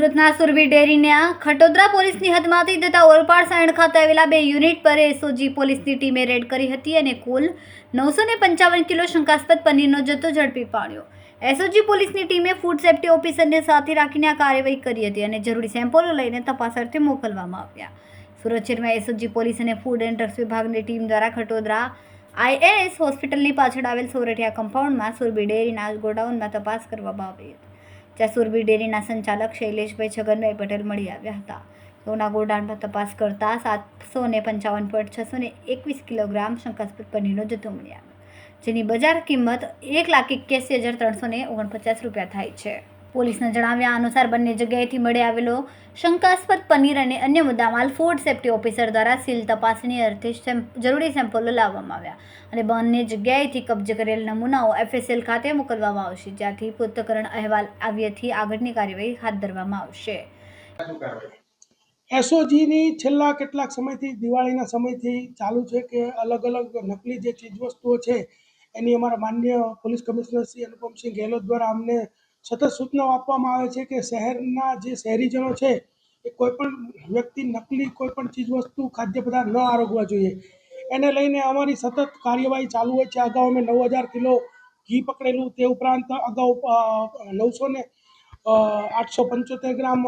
સુરતના સુરભી ડેરીના ખટોદરા પોલીસની હદમાંથી જતા ઓલપાડ સાયણ ખાતે આવેલા બે યુનિટ પર એસઓજી પોલીસની ટીમે રેડ કરી હતી અને કુલ નવસો પંચાવન કિલો શંકાસ્પદ પનીરનો જથ્થો ઝડપી પાડ્યો. એસઓજી પોલીસની ટીમે ફૂડ સેફ્ટી ઓફિસરને સાથે રાખીને આ કાર્યવાહી કરી હતી અને જરૂરી સેમ્પલો લઈને તપાસ અર્થે મોકલવામાં આવ્યા. સુરત શહેરમાં એસઓજી પોલીસ અને ફૂડ એન્ડ ડ્રગ્સ વિભાગની ટીમ દ્વારા ખટોદરા આઈએએસ હોસ્પિટલની પાછળ આવેલ સોરઠિયા કમ્પાઉન્ડમાં સુરભી ડેરીના ગોડાઉનમાં તપાસ કરવામાં આવી હતી. સુરભી ડેરીના સંચાલક શૈલેષભાઈ છગનભાઈ પટેલ મળી આવ્યા હતા. તેઓના ગોડાઉનમાં તપાસ કરતા સાતસો ને પંચાવન પોઈન્ટ છસો ને એકવીસ કિલોગ્રામ શંકાસ્પદ પનીરનો જથ્થો મળી આવ્યો, જેની બજાર કિંમત એક લાખ એક્યાસી હજાર ત્રણસો ઓગણપચાસ રૂપિયા થાય છે. પોલીસના જણાવ્યા અનુસાર બંને જગ્યાએથી મળી આવેલો શંકાસ્પદ પનીર અને અન્ય મુદ્દામાલ ફૂડ સેફ્ટી ઓફિસર દ્વારા સીલ તપાસણી અર્થે જરૂરી સેમ્પલો લાવવામાં આવ્યા અને બંને જગ્યાએથી કબજે કરેલ નમૂનાઓ એફએસએલ ખાતે મોકલવામાં આવશે, જ્યાંથી પૃથ્થકરણ અહેવાલ આવ્યાથી આગળની કાર્યવાહી હાથ ધરવામાં આવશે. એસઓજીની છેલ્લા કેટલાક સમયથી, દિવાળીના સમયથી ચાલુ છે કે અલગ અલગ નકલી જે ચીજવસ્તુઓ છે, એની અમારા માન્ય પોલીસ કમિશનર શ્રી અનુપમસિંહ ગેહલોત દ્વારા અમને સતત સૂચનાઓ આપવામાં આવે છે કે શહેરના જે શહેરીજનો છે, એ કોઈપણ વ્યક્તિ નકલી કોઈપણ ચીજવસ્તુ ખાદ્ય પદાર્થ ન આરોગવા જોઈએ. એને લઈને અમારી સતત કાર્યવાહી ચાલુ હોય છે. અગાઉ અમે નવ હજાર કિલો ઘી પકડેલું તે ઉપરાંત અગાઉ નવસો ને આઠસો પંચોતેર ગ્રામ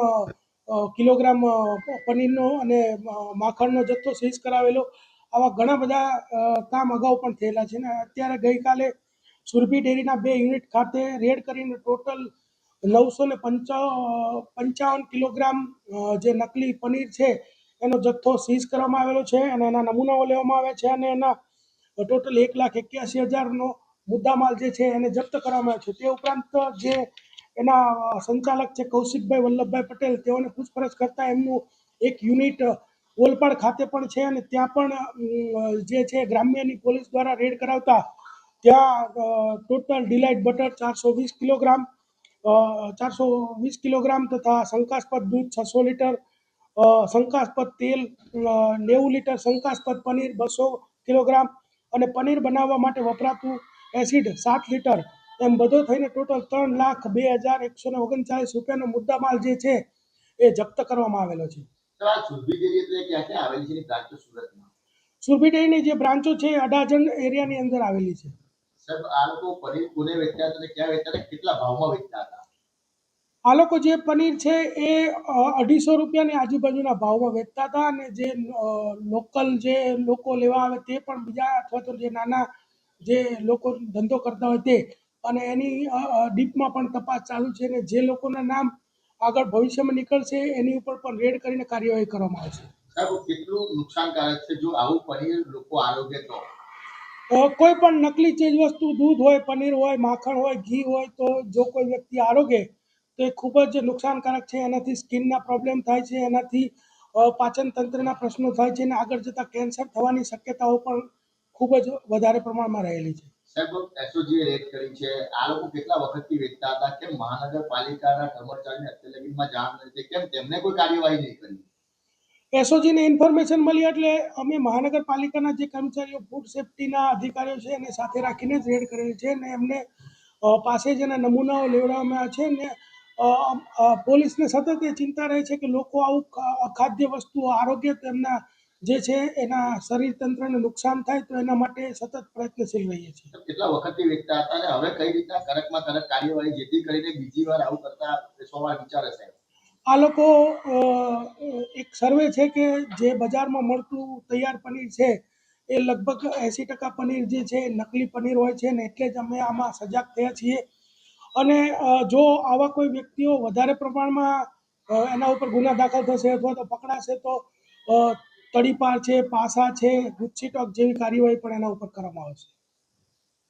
કિલોગ્રામ પનીરનો અને માખણનો જથ્થો સીઝ કરાવેલો. આવા ઘણા બધા કામ અગાઉ પણ થયેલા છે ને અત્યારે ગઈકાલે સુરભી ડેરીના બે યુનિટ ખાતે રેડ કરીને ટોટલ નવસો ને પંચા, પંચાવન કિલોગ્રામ જે નકલી પનીર છે, એનો જથ્થો સીઝ કરવામાં આવેલો છે અને એના નમૂનાઓ લેવામાં આવ્યા છે અને એના ટોટલ એક લાખ એક્યાસી હજારનો મુદ્દામાલ જે છે એને જપ્ત કરવામાં આવ્યો છે. તે ઉપરાંત જે એના સંચાલક છે કૌશિકભાઈ વલ્લભભાઈ પટેલ, તેઓને પૂછપરછ કરતા એમનું એક યુનિટ ઓલપાડ ખાતે પણ છે અને ત્યાં પણ જે છે ગ્રામ્યની પોલીસ દ્વારા રેડ કરાવતા ત્યાં ટોટલ ડિલાઇટ બટર ચારસો વીસ કિલોગ્રામ ચારસો વીસ કિલોગ્રામ તથા શંકાસ્પદ દૂધ છસો લીટર શંકાસ્પદ તેલ નેવું લીટર શંકાસ્પદ પનીર બસો કિલોગ્રામ અને પનીર બનાવવા માટે વપરાતું એસિડ સાત લીટર. એમ બધો થઈને ટોટલ ત્રણ લાખ બે હજાર એકસો ને ઓગણચાલીસ રૂપિયાનો મુદ્દામાલ જે છે એ જપ્ત કરવામાં આવેલો છે. સર સુરભી ડેરીની જે બ્રાન્ચો છે એ અડાજણ એરિયાની અંદર આવેલી છે. સાહેબ આ લોકો પનીર કોને વેચતા હતા અને ક્યાં વેચતા હતા? કેટલા ભાવમાં વેચતા હતા? આ લોકો જે પનીર છે એ અઢીસો રૂપિયાની આજુબાજુના ભાવમાં વેચતા હતા અને જે લોકલ જે લોકો લેવા આવે તે પણ બીજા અથવા તો જે નાના જે લોકો ધંધો કરતા હોય તે. અને એની ડીપમાં પણ તપાસ ચાલુ છે અને જે લોકોના નામ આગળ ભવિષ્યમાં નીકળશે એની ઉપર પણ રેડ કરીને કાર્યવાહી કરવામાં આવશે. સાહેબ કેટલું નુકસાનકારક છે જો આવું પનીર લોકો આરોગ્ય તો? કોઈ પણ નકલી ચીજ વસ્તુ, દૂધ હોય, પનીર હોય, માખણ હોય, ઘી હોય, તો જો કોઈ વ્યક્તિ આરોગે, તો એ ખૂબ જ નુકસાનકારક છે. એનાથી સ્કિનના પ્રોબ્લેમ થાય છે, એનાથી પાચન તંત્રના પ્રશ્નો થાય છે અને આગળ જતા કેન્સર થવાની શક્યતાઓ પણ ખૂબ જ વધારે પ્રમાણમાં રહેલી છે. મહાનગરપાલિકાના કર્મચારીને અત્યારે લગીનમાં જાણ નથી? કેમ તેમને કોઈ કાર્યવાહી નહીં કરી? એસઓજીને ઇન્ફોર્મેશન મળી એટલે અમે મહાનગરપાલિકાના જે કર્મચારીઓ ફૂડ સેફટીના અધિકારીઓ છે એને સાથે રાખીને જ રેડ કરેલી છે અને એમને પાસે પાસે જેના નમૂનાઓ લેવડાવવામાં છે ને પોલીસને સતત એ ચિંતા રહે છે કે લોકો આવું ખાદ્ય વસ્તુઓ આરોગ્ય તેમના જે છે એના શરીર તંત્રને નુકસાન થાય તો એના માટે સતત પ્રયત્નશીલ રહીએ છીએ. કેટલા વખતથી વેચતા હતા અને હવે કઈ રીતના કડકમાં કડક કાર્યવાહી જેથી કરીને બીજી વાર આવું કરતા બેસવા વિચારે સાહેબ આ લોકો એક સર્વે છે કે જે બજારમાં મળતું તૈયાર પનીર છે, એ લગભગ એંસી ટકા પનીર જે છે, નકલી પનીર હોય છે ને એટલે જ અમે આમાં સજાગ થયા છીએ. અને જો આવા કોઈ વ્યક્તિઓ વધારે પ્રમાણમાં એના ઉપર ગુના દાખલ થશે અથવા તો પકડાશે તો તડીપાર છે, પાસા છે, ગુચ્છી ટોક જેવી કાર્યવાહી પણ એના ઉપર કરવામાં આવશે.